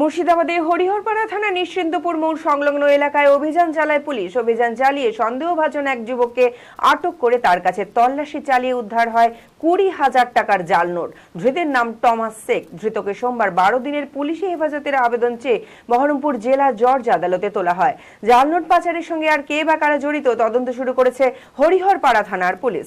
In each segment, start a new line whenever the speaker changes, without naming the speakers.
মুর্শিদাবাদে হরিহরপাড়া থানা নিশ্চিন্তপুর মোড় সংলগ্ন এলাকায় অভিযান চালায় পুলিশ। অভিযান চালিয়ে সন্দেহভাজন এক যুবককে আটক করে তার কাছে তল্লাশি চালিয়ে উদ্ধার হয় কুড়ি হাজার টাকার জাল নোট। ধৃতের নাম টমাস শেখ। ধৃতকে সোমবার বারো দিনের পুলিশি হেফাজতের আবেদন চেয়ে বহরমপুর জেলা জর্জ আদালতে তোলা হয়। জাল নোট পাচারের সঙ্গে আর কে বা কারা জড়িত তদন্ত শুরু করেছে হরিহরপাড়া থানার পুলিশ।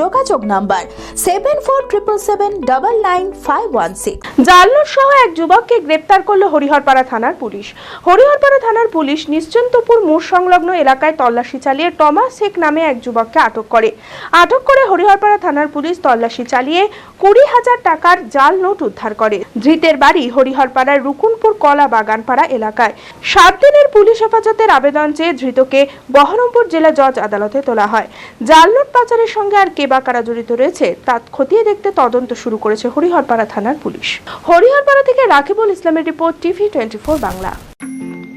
যোগাযোগ number seven four triple seven double nine five one six
জালনোট সহ এক যুবককে গ্রেপ্তার করল হরিহরপাড়া থানার পুলিশ। হরিহরপাড়া থানার পুলিশ নিশ্চন্তপুর মোড় সংলগ্ন এলাকায় তল্লাশি চালিয়ে টমাস শেখ নামে এক যুবককে আটক করে। আটক করে হরিহরপাড়া থানার পুলিশ তল্লাশি চালিয়ে কুড়ি হাজার টাকার জাল নোট উদ্ধার করে। ধৃতের বাড়ি হরিহরপাড়ার রুকুনপুর কলা বাগানপাড়া এলাকায়। সাত দিনের পুলিশ হেফাজতের আবেদন চেয়ে ধৃতকে বহরমপুর জেলা জজ আদালতে তোলা হয়। জাল নোট পাচারের সঙ্গে আর কে বা কারা জড়িত রয়েছে তা খতিয়ে দেখতে তদন্ত শুরু করেছে হরিহরপাড়া থানার পুলিশ। হরিহরপাড়া থেকে রাকিবুল ইসলামের রিপোর্ট টিভি টোয়েন্টি বাংলা।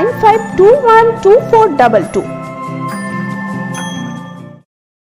95212422.